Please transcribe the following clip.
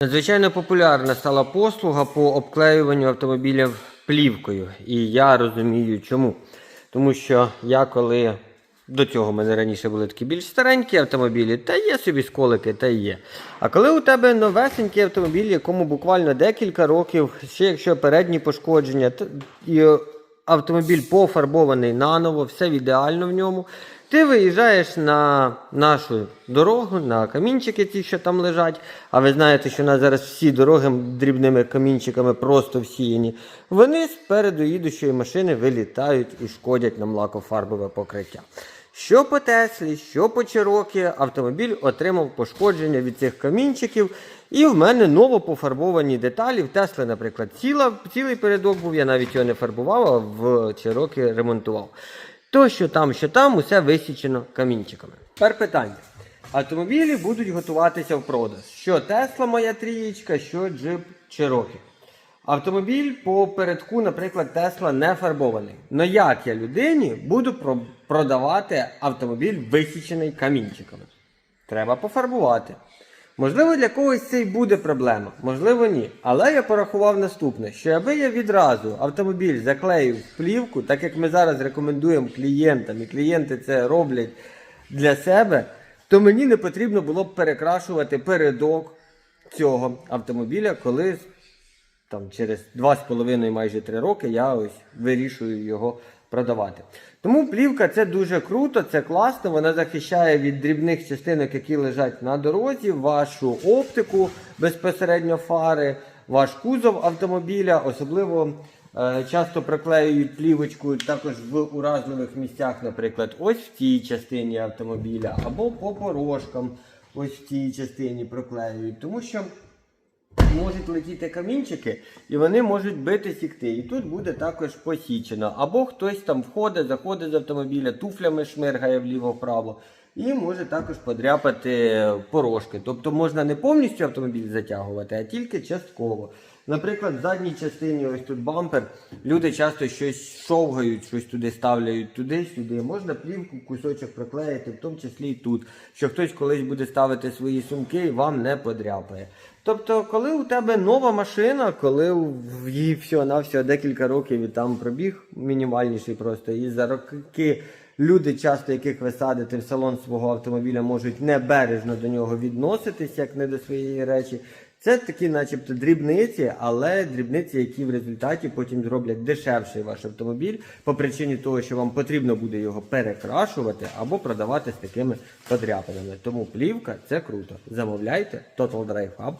Надзвичайно популярна стала послуга по обклеюванню автомобілів плівкою. І я розумію чому. Тому що я коли до цього в мене раніше були такі більш старенькі автомобілі, та є собі сколики, та є. А коли у тебе новесенький автомобіль, якому буквально декілька років, ще якщо передні пошкодження, і автомобіль пофарбований наново, все ідеально в ньому. Ти виїжджаєш на нашу дорогу, на камінчики, ті, що там лежать. А ви знаєте, що у нас зараз всі дороги дрібними камінчиками просто всіяні. Вони спереду їдучої машини вилітають і шкодять нам лакофарбове покриття. Що по Теслі, що по Чирокі, автомобіль отримав пошкодження від цих камінчиків. І в мене ново пофарбовані деталі. В Тесли, наприклад, ціла, цілий передок був, я навіть його не фарбував, а в Чирокі ремонтував. То, що там, що там, усе висічено камінчиками. Тепер питання. Автомобілі будуть готуватися в продаж. Що Тесла моя трієчка, що джип Cherokee. Автомобіль по передку, наприклад, Тесла не фарбований. Но як я людині буду про- продавати автомобіль висічений камінчиками? Треба пофарбувати. Можливо, для когось це й буде проблема, можливо, ні. Але я порахував наступне: що аби я відразу автомобіль заклеїв в плівку, так як ми зараз рекомендуємо клієнтам, і клієнти це роблять для себе, то мені не потрібно було б перекрашувати передок цього автомобіля, коли там через 2,5 майже 3 роки я ось вирішую його продавати. Тому плівка це дуже круто, це класно. Вона захищає від дрібних частинок, які лежать на дорозі, вашу оптику безпосередньо фари, ваш кузов автомобіля, особливо. е, Часто приклеюють плівочку також в уразливих місцях, наприклад, ось в цій частині автомобіля, або по порожкам, ось в цій частині проклеюють. Тому що можуть летіти камінчики, і вони можуть бити сікти. І тут буде також посічено. Або хтось там входить, заходить з автомобіля, туфлями шмиргає вліво-вправо. І може також подряпати порошки. Тобто можна не повністю автомобіль затягувати, а тільки частково. Наприклад, в задній частині, ось тут бампер, люди часто щось шовгають, щось туди ставляють, туди-сюди. Можна плівку, кусочок приклеїти, в тому числі і тут, що хтось колись буде ставити свої сумки і вам не подряпає. Тобто, коли у тебе нова машина, коли в їй всього на всього декілька років і там пробіг мінімальніший просто, і за роки люди, часто яких ви садите в салон свого автомобіля, можуть небережно до нього відноситись, як не до своєї речі. Це такі, начебто, дрібниці, але дрібниці, які в результаті потім зроблять дешевший ваш автомобіль по причині того, що вам потрібно буде його перекрашувати або продавати з такими подряпинами. Тому плівка це круто. Замовляйте Total Drive Hub.